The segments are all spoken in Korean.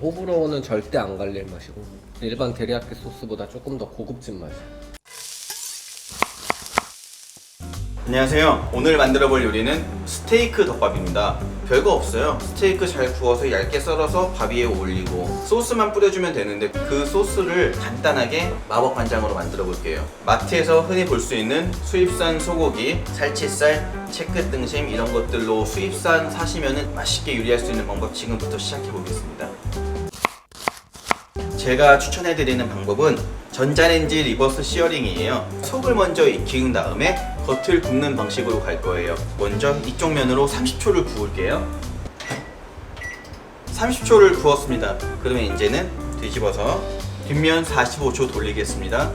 호불호는 절대 안 갈릴 맛이고 일반 데리야끼 소스보다 조금 더 고급진 맛이야. 안녕하세요. 오늘 만들어 볼 요리는 스테이크 덮밥입니다. 별거 없어요. 스테이크 잘 구워서 얇게 썰어서 밥 위에 올리고 소스만 뿌려주면 되는데 그 소스를 간단하게 마법 간장으로 만들어 볼게요. 마트에서 흔히 볼 수 있는 수입산 소고기, 살치살, 채끝 등심 이런 것들로 수입산 사시면 맛있게 요리할 수 있는 방법 지금부터 시작해 보겠습니다. 제가 추천해드리는 방법은 전자레인지 리버스 시어링이에요. 속을 먼저 익힌 다음에 겉을 굽는 방식으로 갈 거예요. 먼저 이쪽 면으로 30초를 구울게요. 30초를 구웠습니다. 그러면 이제는 뒤집어서 뒷면 45초 돌리겠습니다.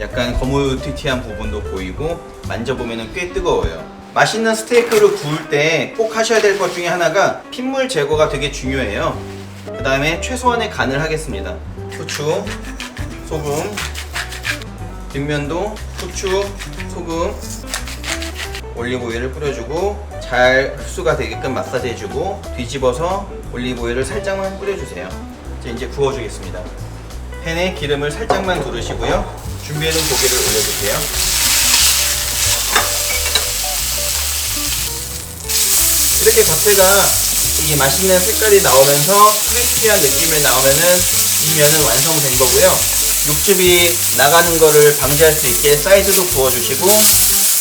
약간 거무튀튀한 부분도 보이고 만져보면 꽤 뜨거워요. 맛있는 스테이크를 구울 때 꼭 하셔야 될 것 중에 하나가 핏물 제거가 되게 중요해요. 그 다음에 최소한의 간을 하겠습니다. 후추, 소금, 뒷면도 후추, 소금, 올리브오일을 뿌려주고 잘 흡수가 되게끔 마사지 해주고 뒤집어서 올리브오일을 살짝만 뿌려주세요. 이제, 구워주겠습니다. 팬에 기름을 살짝만 두르시고요. 준비해둔 고기를 올려주세요. 이렇게 겉에가 이 맛있는 색깔이 나오면서 크리스피한 느낌이 나오면은 이 면은 완성된 거고요. 육즙이 나가는 거를 방지할 수 있게 사이드도 구워주시고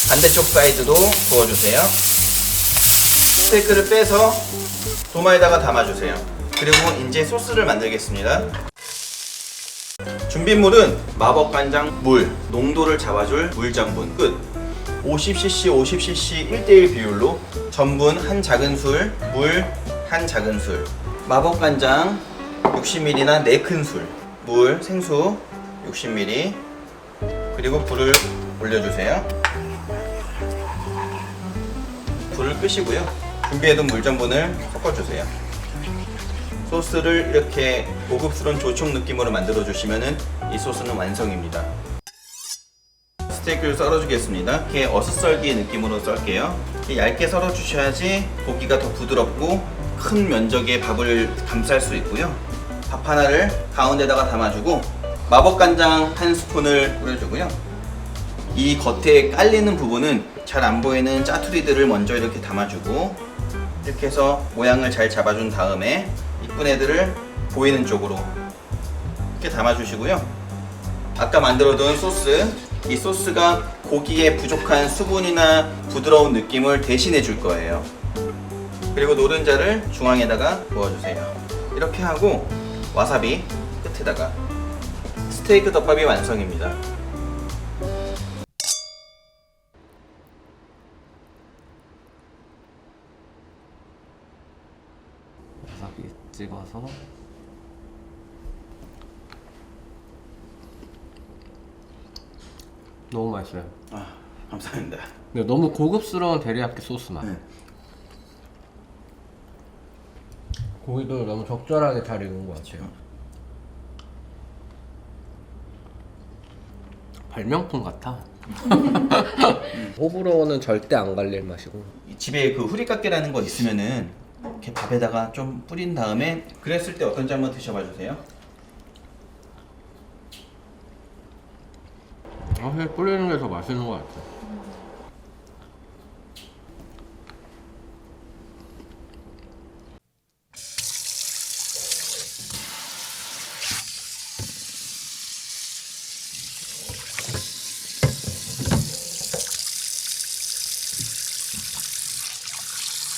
반대쪽 사이드도 구워주세요. 스테이크를 빼서 도마에다가 담아주세요. 그리고 이제 소스를 만들겠습니다. 준비물은 마법 간장, 물, 농도를 잡아줄 물전분 끝. 50cc, 50cc 1대1 비율로 전분 한 작은 술, 물 한 작은 술, 마법 간장 60ml나 4큰 술, 물, 생수 60ml, 그리고 불을 올려주세요. 불을 끄시고요. 준비해둔 물전분을 섞어주세요. 소스를 이렇게 고급스러운 조청 느낌으로 만들어 주시면은 이 소스는 완성입니다. 스테이크를 썰어주겠습니다. 이렇게 어슷썰기 느낌으로 썰게요. 얇게 썰어 주셔야지 고기가 더 부드럽고 큰 면적의 밥을 감쌀 수 있고요. 밥 하나를 가운데다가 담아주고 마법 간장 한 스푼을 뿌려주고요. 이 겉에 깔리는 부분은 잘 안 보이는 짜투리들을 먼저 이렇게 담아주고 이렇게 해서 모양을 잘 잡아준 다음에 이쁜 애들을 보이는 쪽으로 이렇게 담아주시고요. 아까 만들어둔 소스, 이 소스가 고기에 부족한 수분이나 부드러운 느낌을 대신해 줄 거예요. 그리고 노른자를 중앙에다가 부어주세요. 이렇게 하고 와사비 끝에다가 스테이크 덮밥이 완성입니다. 와사비 찍어서 너무 맛있어요. 아, 감사합니다. 근데 너무 고급스러운 데리야끼 소스 맛. 네. 고기도 너무 적절하게 잘 익은 것 같아요. 발명품 같아. 호불호는 절대 안 갈릴 맛이고 이 집에 그 후리카케라는 거 있으면은 이렇게 밥에다가 좀 뿌린 다음에 그랬을 때 어떤지 한번 드셔봐 주세요. 사실 뿌리는 게 더 맛있는 것 같아.